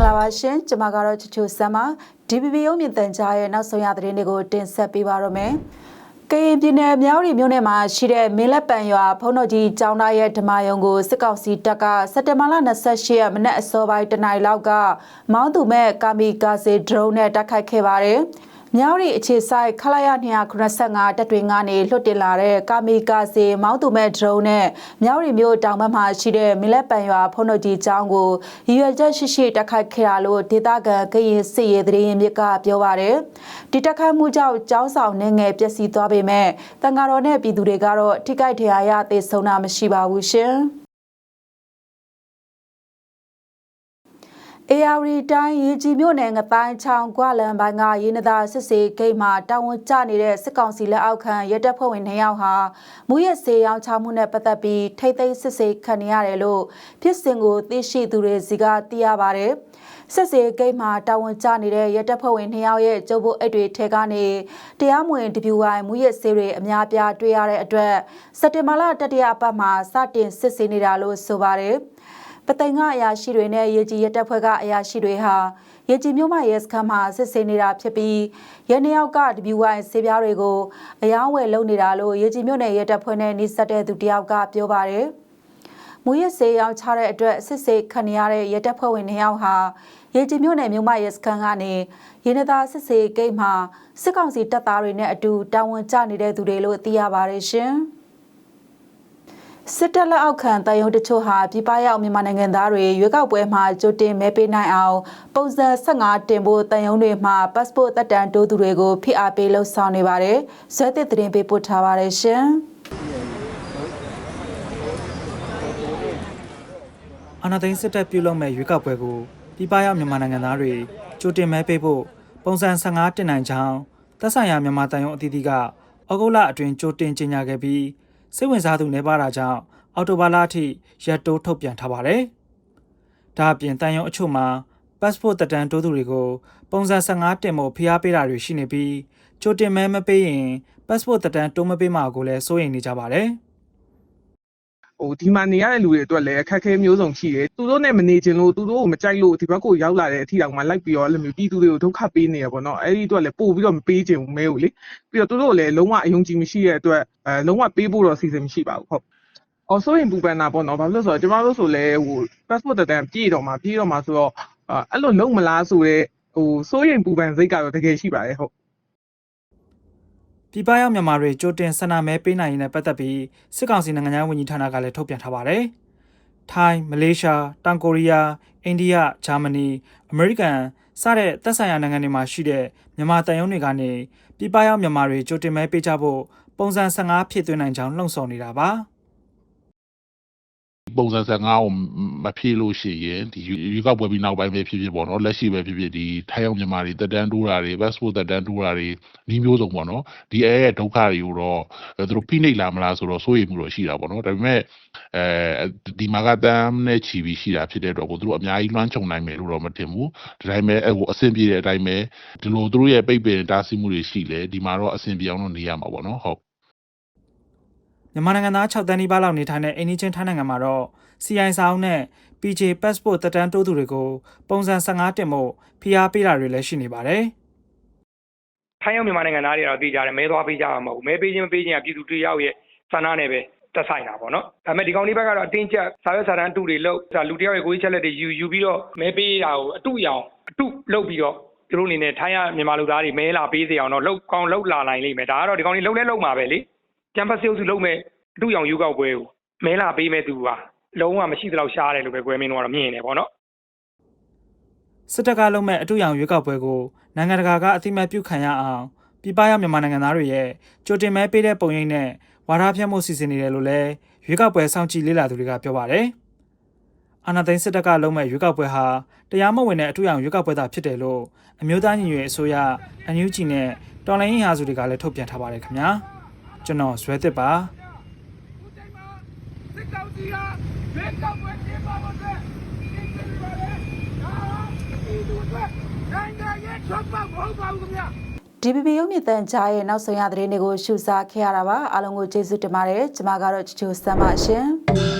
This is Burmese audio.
္ဂလာပါရှင်ကျမကတော့ချူချူဆမ်ပါ DBB ရုံမြင့်တန်ကြားရဲ့နောက်ဆုံးရသတင်းတွေကိုတင်ဆက်ပေးပါရမယ်ကရင်ပြည်နယ်မြောက်ရီမြို့နယ်မှာရှိတဲ့မင်းလက်ပံရွာဖုံးတော်ကြီးကျောင်းသားရဲ့ဓမ္မယုံကိုစစ်ကောင်စီတပ်ကစက်တင်ဘာလ28ရက်မနက်အစောပိုင်းတနင်္လာရီလောက်ကမောင်းသူမဲ့ကာမီကာစေဒရုန်းနဲ့တိုက်ခိုက်ခဲ့ပါတယ်။ မြောက်ရီအခြေဆိုင်ခလာရ285တပ်တွေကနေလွတ်တင်လာတဲ့ကာမီကာစေမောင်းသူမဲ့ဒရုန်းနဲ့မြောက်ရီမြို့တောင်ဘက်မှာရှိတဲ့မီလက်ပံရွာဖုံးတော်ကြီးကျောင်းကိုရည်ရွယ်ချက်ရှိရှိတိုက်ခိုက်ခဲ့တာလို့ဒေသခံကရင်စစ်ရေးသတင်းမြစ်ကပြောပါတယ်။ဒီတိုက်ခိုက်မှုကြောင့်ကျောင်းဆောင်နေငယ်ပျက်စီးသွားပေမဲ့တန်ဃာတော်နဲ့ပြည်သူတွေကတော့ထိခိုက်ဒဏ်ရာရသေဆုံးတာမရှိပါဘူးရှင်။ AR တိုင်းရေကြီးမြို့နယ်ငတိုင်းချောင်းကွာလန်ပိုင်းကရင်းနသားစစ်စေးဂိတ်မှာတာဝန်ကျနေတဲ့စစ်ကောင်စီလက်အောက်ခံရဲတပ်ဖွဲ့ဝင်2ယောက်ဟာမူရစေးရောင်းချမှုနဲ့ပတ်သက်ပြီးထိတ်သိမ်းစစ်စေးခံရတယ်လို့ဖြစ်စဉ်ကိုသိရှိသူတွေစီကသိရပါတယ်။စစ်စေးဂိတ်မှာတာဝန်ကျနေတဲ့ရဲတပ်ဖွဲ့ဝင်2ယောက်ရဲ့ကျုပ်ဖို့အိတ်တွေထဲကနေတရားမဝင်ဒပြူဝိုင်မူရစေးတွေအများပြားတွေ့ရတဲ့အတွက်စက်တင်ဘာလတတိယအပတ်မှာစတင်စစ်ဆေးနေတာလို့ဆိုပါတယ်။ ပသိမ်ကအရာရှိတွေနဲ့ရေကြီးရတပ်ဖွဲ့ကအရာရှိတွေဟာရေကြီးမြို့မရဲစခန်းမှာစစ်ဆေးနေတာဖြစ်ပြီးရဲနှစ်ယောက်က WY ဆေးပြားတွေကိုအယောင်းဝယ်လုပ်နေတာလို့ရေကြီးမြို့နယ်ရဲတပ်ဖွဲ့နဲ့နှိစက်တဲ့သူတယောက်ကပြောပါတယ်။မူရစေးရောင်းချတဲ့အတွက်စစ်ဆေးခံရတဲ့ရဲတပ်ဖွဲ့ဝင်နှစ်ယောက်ဟာရေကြီးမြို့နယ်မြို့မရဲစခန်းကနေရေနသားစစ်ဆေးဂိတ်မှာစစ်ကောင်စီတပ်သားတွေနဲ့အတူတာဝန်ကျနေတဲ့သူတွေလို့သိရပါတယ်ရှင်။ စစ်တပ်လက်အောက်ခံတယုံတချို့ဟာပြည်ပရောက်မြန်မာနိုင်ငံသားတွေရွေးကောက်ပွဲမှာကြိုတင်မဲပေးနိုင်အောင်ပုံစံ15တင်ဖို့တယုံတွေမှာ passport တက်တန်တိုးသူတွေကိုဖိအားပေးလှုပ်ဆောင်နေပါတယ်။ဇွဲသစ်သတင်းပေးပို့ထားပါတယ်ရှင်။အာနာသိန်းစစ်တပ်ပြုလုပ်မဲ့ရွေးကောက်ပွဲကိုပြည်ပရောက်မြန်မာနိုင်ငံသားတွေကြိုတင်မဲပေးဖို့ပုံစံ15တင်နိုင်ကြောင်းသက်ဆိုင်ရာမြန်မာတန်ယုံအသီးသီးကဩဂုတ်လအတွင်းကြိုတင်ကြေညာခဲ့ပြီး စိတ်ဝင်စားသူနေပါတာကြောင့်အော်တိုဘာလအထိရက်တိုးထုတ်ပြန်ထားပါတယ်။ဒါအပြင်တန်ယုံအချို့မှာ passport တက်တန်းတိုးသူတွေကိုပုံစံ15တင်ဖို့ဖိအားပေးတာတွေရှိနေပြီးကြိုတင်မဲမပေးရင် passport တက်တန်းတိုးမပေးမှာကိုလည်းစိုးရိမ်နေကြပါတယ်။ ဟိုဒီမှာနေရတဲ့လူတွေအတွက်လည်းအခက်အခဲမျိုးစုံရှိတယ်သူတို့နဲ့မနေချင်လို့သူတို့ကိုမကြိုက်လို့ဒီဘက်ကိုရောက်လာတဲ့အထီတောင်မှလိုက်ပြီးတော့အဲ့လိုမျိုးပြည်သူတွေကိုဒုက္ခပေးနေရပေါ့နော်အဲ့ဒီအတွက်လည်းပို့ပြီးတော့မပေးချင်ဘူးမဲကိုလေပြီးတော့သူတို့လည်းလုံးဝအယုံကြည်မရှိတဲ့အတွက်အဲလုံးဝပေးဖို့တော့စီစဉ်မရှိပါဘူးဟုတ်အော်ဆိုရင်ပူပန်တာပေါ့နော်ဘာလို့လဲဆိုတော့ကျမတို့ဆိုလဲဟို passport တက်တန်းပြည့်တော့မှာပြည့်တော့မှာဆိုတော့အဲ့လိုလုံးမလားဆိုတော့ဟိုစိုးရင်ပူပန်စိတ်ကတော့တကယ်ရှိပါတယ်ဟုတ် ပြည်ပရောက်မြန်မာတွေကြိုတင်ဆန္ဒမဲပေးနိုင်ရင်လည်းပတ်သက်ပြီးစစ်ကောင်စီနိုင်ငံသားဝန်ကြီးဌာနကလည်းထုတ်ပြန်ထားပါတယ်။ထိုင်း၊မလေးရှား၊တောင်ကိုရီးယား၊အိန္ဒိယ၊ဂျာမနီ၊အမေရိကန်စတဲ့သက်ဆိုင်ရာနိုင်ငံတွေမှာရှိတဲ့မြန်မာတန်ယုံတွေကနေပြည်ပရောက်မြန်မာတွေကြိုတင်မဲပေးကြဖို့ပုံစံ15ဖြစ်သွင်းနိုင်ကြောင်းလှုံ့ဆော်နေတာပါ။ ပုံစံ15ကိုမဖြည့်လို့ရှိရင်ဒီရွေးကောက်ပွဲပြီးနောက်ပိုင်းပဲဖြစ်ဖြစ်ပေါ့နော်လက်ရှိပဲဖြစ်ဖြစ်ဒီထိုင်းအောင်မြန်မာတွေတက်တန်းတိုးတာတွေ passport တက်တန်းတိုးတာတွေဒီမျိုးစုံပေါ့နော်ဒီအဲရဲ့ဒုက္ခတွေကိုတော့သူတို့ဖိနှိပ်လာမလားဆိုတော့စိုးရိမ်မှုတော့ရှိတာပေါ့နော်ဒါပေမဲ့အဲဒီမှာကတမ်းနဲ့ချီပြီးရှိတာဖြစ်တဲ့အတွက်ကိုသူတို့အများကြီးလွှမ်းခြုံနိုင်မယ်လို့တော့မထင်ဘူးဒီတိုင်းပဲဟိုအဆင်ပြေတဲ့အတိုင်းပဲဒီလိုသူတို့ရဲ့ပိတ်ပင်တားဆီးမှုတွေရှိလဲဒီမှာတော့အဆင်ပြေအောင်တော့နေရမှာပေါ့နော်ဟုတ် မြန်မာနိုင်ငံသား6တန်းနီးပါးလောက်နေထိုင်တဲ့အိန္ဒိချင်းထိုင်းနိုင်ငံမှာတော့ CI စာအုပ်နဲ့ PJ passport တက်တန်းတိုးသူတွေကိုပုံစံ15တင်ဖို့ဖိအားပေးတာတွေလည်းရှိနေပါတယ်။ထိုင်းရောက်မြန်မာနိုင်ငံသားတွေကတော့သိကြတယ်မဲသွားပေးကြမှာမဟုတ်ဘူးမဲပေးခြင်းမပေးခြင်းကပြည်သူတွေရောက်ရဲ့ဆန္ဒနဲ့ပဲတက်ဆိုင်တာပေါ့နော်ဒါပေမဲ့ဒီကောင်လေးဘက်ကတော့အတင်းကျပ်စာရွက်စာတမ်းအတုတွေလုပ်ဒါလူတယောက်ရဲ့ကိုယ်ချက်လက်တွေယူယူပြီးတော့မဲပေးတာကိုအတုအယောင်အတုလုပ်ပြီးတော့သူတို့အနေနဲ့ထိုင်းရမြန်မာလူသားတွေမဲလာပေးစေအောင်တော့လောက်ကောင်းလောက်လာနိုင်လိမ့်မယ်ဒါကတော့ဒီကောင်လေးလုံးလဲလုံးမှာပဲလေ ကျန်ပတ်စစ်အုပ်စုလုံးမဲ့အတုအယောင်ယူကောက်ပွဲကိုမဲလာပေးမဲ့သူကလုံးဝမရှိသလောက်ရှားတယ်လို့ပဲကွဲမင်းတို့ကတော့မြင်နေပေါ့နော်စစ်တပ်ကလုံးမဲ့အတူရောင်ရွေးကောက်ပွဲကိုနိုင်ငံတကာကအသိအမှတ်ပြုခံရအောင်ပြည်ပရောက်မြန်မာနိုင်ငံသားတွေရဲ့ကြိုတင်မဲပေးတဲ့ပုံရိပ်နဲ့ဝါဒဖြန့်မှုစီစဉ်နေတယ်လို့လည်းရွေးကောက်ပွဲစောင့်ကြည့်လေ့လာသူတွေကပြောပါတယ်။အာဏာသိမ်းစစ်တပ်ကလုံးမဲ့ရွေးကောက်ပွဲဟာတရားမဝင်တဲ့အတူရောင်ရွေးကောက်ပွဲသာဖြစ်တယ်လို့အမျိုးသားညီညွတ်ရေးအစိုးရအန်ယူဂျီနဲ့တော်လိုင်းရင်ဟာစုတွေကလည်းထုတ်ပြန်ထားပါတယ်ခင်ဗျာ။ ကျွန်တော်ဇွဲသစ်ပါစစ်ကောင်စီကရွေးကောက်ပွဲကျင်းပဖို့အတွက်ပြင်ဆင်နေပါတယ်။ဒါဟာပြည်သူအတွက်နိုင်ငံရေးချုပ်ပေါက်မဟုတ်ပါဘူးခင်ဗျာ။ DBB ရုံမြင့်တန်ကြားရဲ့နောက်ဆုံးရသတင်းတွေကိုရှုစားခဲ့ရတာပါအားလုံးကိုကျေးဇူးတင်ပါတယ်ကျွန်မကတော့ချူချူဆမ်ပါရှင်